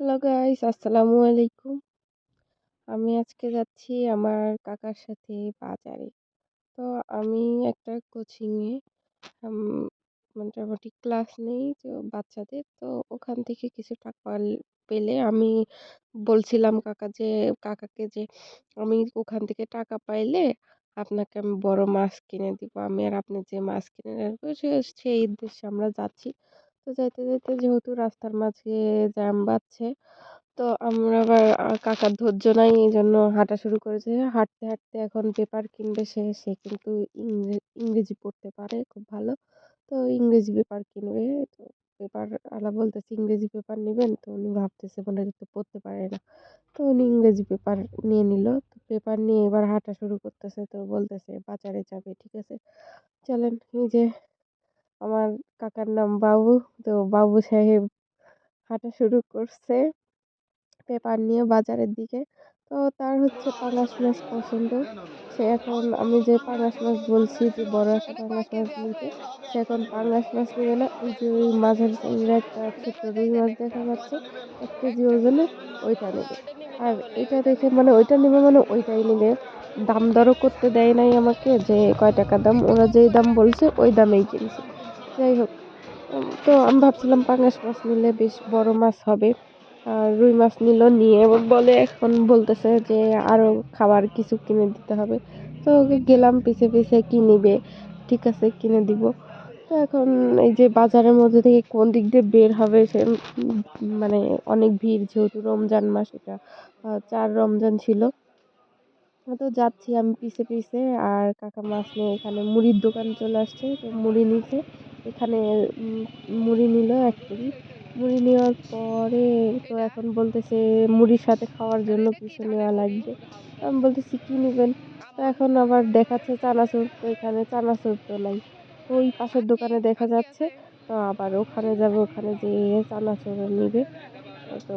Hello guys আসসালামু আলাইকুম আমি আজকে যাচ্ছি আমার কাকার সাথে বাজারে। তো আমি একটা কোচিংয়ে মোটামুটি ক্লাস নেই তো বাচ্চাদের। তো ওখান থেকে কিছু টাকা পেলে আমি বলছিলাম কাকা যে, কাকাকে যে, আমি ওখান থেকে টাকা পাইলে আপনাকে আমি বড় মাছ কিনে দিব। আমি আর আপনি যে মাছ কিনে রাখব সেই উদ্দেশ্যে আমরা যাচ্ছি। তো যাইতে যাইতে যেহেতু রাস্তার মাঝে জ্যাম বাজছে তো আমরা আবার কাকার ধৈর্য নাই এই জন্য হাঁটা শুরু করেছে। হাঁটতে হাঁটতে এখন পেপার কিনবে সে সে কিন্তু ইংরেজি পড়তে পারে, খুব ভালো। তো ইংরেজি পেপার কিনবে, তো পেপার আলা বলতেছে, ইংরেজি পেপার নেবেন? তো উনি ভাবতেছে, মনে তো পড়তে পারে না। তো উনি ইংরেজি পেপার নিয়ে নিল, তো পেপার নিয়ে এবার হাঁটা শুরু করতেছে, তো বলতেছে, বাজারে যাবে, ঠিক আছে? চলেন, এই যে আমার কাকার নাম বাবু। তো বাবু সাহেব হাঁটা শুরু করছে পেপার নিয়ে বাজারের দিকে। তো তার হচ্ছে পাঙাশ মাছ পছন্দ। সে এখন আমি যে পাঙাশ মাছ বলছি, যে বড় একটা পাঙাশ মাছ নিতে সে এখন পাঙাশ মাছ নেবে না। ওই যে ওই মাঝের একটা ছোট্ট রুই মাছ দেখা যাচ্ছে এক কেজি ওজনে ওইটা নেবে। আর এটা দেখে মানে ওইটা নেবে মানে ওইটাই নেবে। দাম দরও করতে দেয় নাই আমাকে যে কয় টাকা দাম, ওরা যেই দাম বলছে ওই দামেই কিনছে। যাই হোক তো আমি ভাবছিলাম পাঙাশ মাছ নিলে বেশ বড় মাছ হবে, আর রুই মাছ নিল নিয়ে বলে এখন বলতেছে যে আরও খাবার কিছু কিনে দিতে হবে। তো ওকে গেলাম, পিছে পিছে কি নিবে, ঠিক আছে, কিনে দিব। তো এখন এই যে বাজারের মধ্যে থেকে কোন দিক দিয়ে বের হবে সে মানে অনেক ভিড়, যেহেতু রমজান মাস এটা চার রমজান ছিল। তো যাচ্ছি আমি পিছে পিছে, আর কাকা মাছ নিয়ে এখানে মুড়ির দোকান চলে আসছে, তো মুড়ি নিতে এখানে মুড়ি নিল এক কেজি। মুড়ি নেওয়ার পরে তো এখন বলতেছে মুড়ির সাথে খাওয়ার জন্য কিছু নেওয়া লাগবে। আমি বলতেছি, কী নেবেন? তো এখন আবার দেখাচ্ছে চানাচুর, তো এখানে চানাচুর তো নাই। ওই পাশের দোকানে দেখা যাচ্ছে, তো আবার ওখানে যাবে, ওখানে যেয়ে চানাচুর নেবে। তো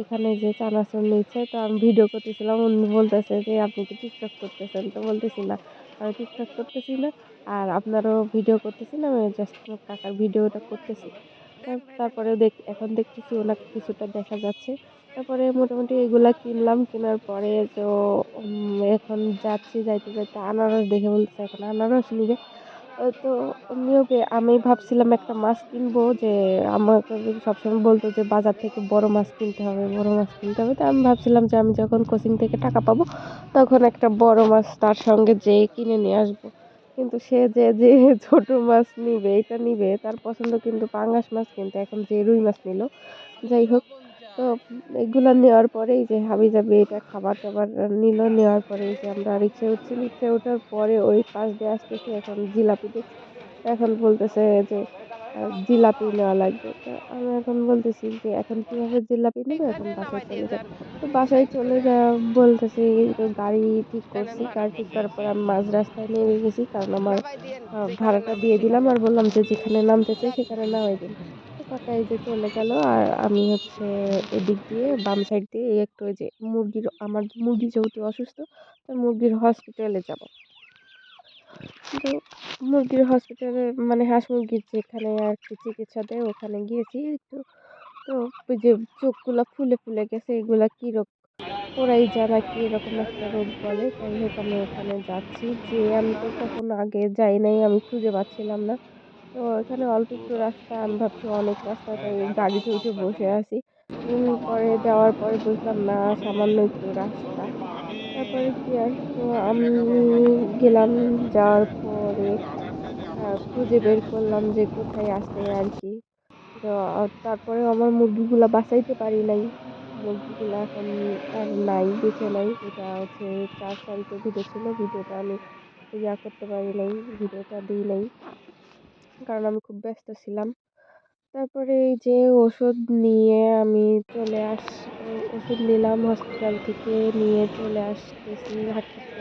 এখানে যে চানাচুর নিচ্ছে, তো আমি ভিডিও করতেছিলাম, উনি বলতেছে যে, আপনি কি টিকটক করতেছেন? তো বলতেছি, না, আমি টিকটক করতেছি না। আর আপনারও ভিডিও করতেছি না আমি জাস্ট কাকার ভিডিওটা করতেছি। তারপরে দেখ, এখন দেখতেছি ওনাকে কিছুটা দেখা যাচ্ছে। তারপরে মোটামুটি এগুলা কিনলাম, কেনার পরে তো এখন যাচ্ছি যাইতে যাইতে আনারস দেখে বলতেছে, এখন আনারস নিবে। তো নিয়োগে আমি ভাবছিলাম একটা মাছ কিনবো যে, আমাকে সবসময় বলতো যে বাজার থেকে বড় মাছ কিনতে হবে, বড় মাছ কিনতে হবে। তো আমি ভাবছিলাম যে আমি যখন কোচিং থেকে টাকা পাবো, তখন একটা বড় মাছ তার সঙ্গে যেয়ে কিনে নিয়ে আসব। কিন্তু সে যে যে ছোট মাছ নিবে, এটা নিবে, তার পছন্দ কিন্তু পাঙ্গাস মাছ কিন্তু এখন যে রুই মাছ নিল। যাই হোক, তো এগুলো নেওয়ার পরেই যে হাবি যাবি এটা খাবার টাবার নিল, নেওয়ার পরেই যে আমরা রিক্সায় উঠছি। রিক্সায় ওঠার পরে ওই পাশ দিয়ে আসতেছি এখন জিলাপি দেখছি এখন বলতেছে যে জিলাপি নেওয়া লাগবে। তো আমি এখন বলতেছি যে এখন কীভাবে জিলাপি নেব এখন বাসায় চলে যাব। তো বাসায় চলে যা বলতেছি তো গাড়ি ঠিক করছি গাড়ি ঠিক করার পর আমি মাঝ রাস্তায় নেমে গেছি কারণ আমার ভাড়াটা দিয়ে দিলাম আর বললাম যে যেখানে নামতে চাই সেখানে নামাই দিন কাকা এই যে চলে গেল আর আমি হচ্ছে এদিক দিয়ে বাম সাইড দিয়ে একটু ওই যে মুরগির আমার মুরগি যেহেতু অসুস্থ তো মুরগির হসপিটালে যাব। তো মুরগির হসপিটালে মানে হাঁস মুরগির যেখানে আর কি চিকিৎসা দেয়, ওখানে গিয়েছি একটু। তো ওই যে চোখগুলো ফুলে ফুলে গেছে, এগুলা কী রোগ ওরাই যারা কি এরকম একটা রোগ বলে। যাই হোক, আমি ওখানে যাচ্ছি। যে আমি তো কখনো আগে যাই নাই, আমি খুঁজে পাচ্ছিলাম না। তো এখানে অল্প একটু রাস্তা, আমি ভাবছি অনেক রাস্তা, তাই গাড়িতে উঠে বসে আছি। পরে যাওয়ার পরে বুঝলাম, না, সামান্য একটু রাস্তা। তারপরে কি আর? আমি গেলাম, যাওয়ার পরে খুঁজে বের করলাম যে কোথায় আসে আর কি তো তারপরে আমার মুরগিগুলো বাঁচাইতে পারি নাই। মুরগিগুলো এখন আর নাই, বেঁচে নাই। এটা হচ্ছে চার তারিখে ভিডিও ছিল ভিডিওটা আমি ইয়া করতে পারি নাই, ভিডিওটা দিই নাই। কারণ আমি খুব ব্যস্ত ছিলাম। তারপরে এই যে ওষুধ নিয়ে আমি চলে আস ওষুধ নিলাম হসপিটাল থেকে নিয়ে চলে আসতেছি হাঁটতে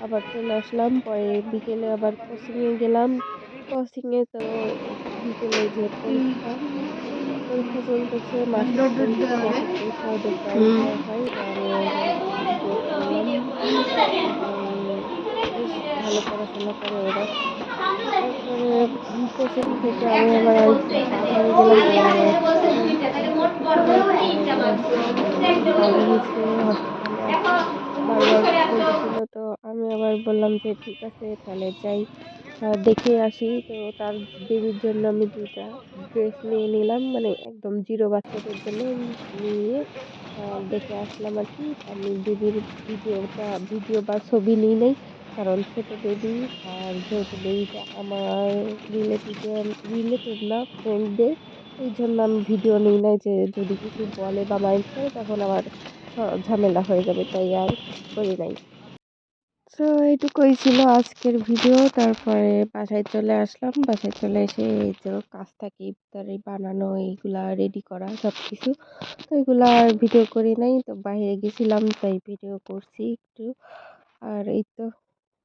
আবার চলে আসলাম পরে বিকেলে আবার কোচিংয়ে গেলাম। কোচিংয়ে তো বিকেলে যে পরীক্ষা পরীক্ষা চলতেছে মাস্টার পরীক্ষা প্রায় হয় ভালো পড়াশোনা করে ওরা। কোচিং থেকে আমি আবার তো আমি আবার বললাম যে, ঠিক আছে, তাহলে যাই। দেখে আসি। তো তার বেবির জন্য আমি দুইটা ড্রেস নিয়ে নিলাম। মানে একদম জিরো বাচ্চাদের জন্য নিয়ে দেখে আসলাম আর কি। আমি বেবির ভিডিওটা ভিডিও বা ছবি নিই নেই। কারণ ছোট বেবি আর যেহেতু বেবিটা আমার রিলেটিভ রিলেটিভ না ফ্রেন্ডদের এই জন্য আমি ভিডিও নিই নাই যে যদি কিছু বলে বা মাইন্ড করে, তখন আবার ঝ- ঝামেলা হয়ে যাবে, তাই আর করি নাই। তো এইটুকুই ছিল আজকের ভিডিও তারপরে বাসায় চলে আসলাম। বাসায় চলে এসে এই যে কাজ থাকে ইফতারি বানানো, এইগুলা রেডি করা সব কিছু তো এগুলা আর ভিডিও করি নাই, তো বাইরে গেছিলাম, তাই ভিডিও করছি একটু। আর এই তো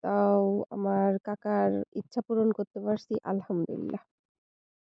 তাও আমার কাকার ইচ্ছা পূরণ করতে পারছি আলহামদুলিল্লাহ।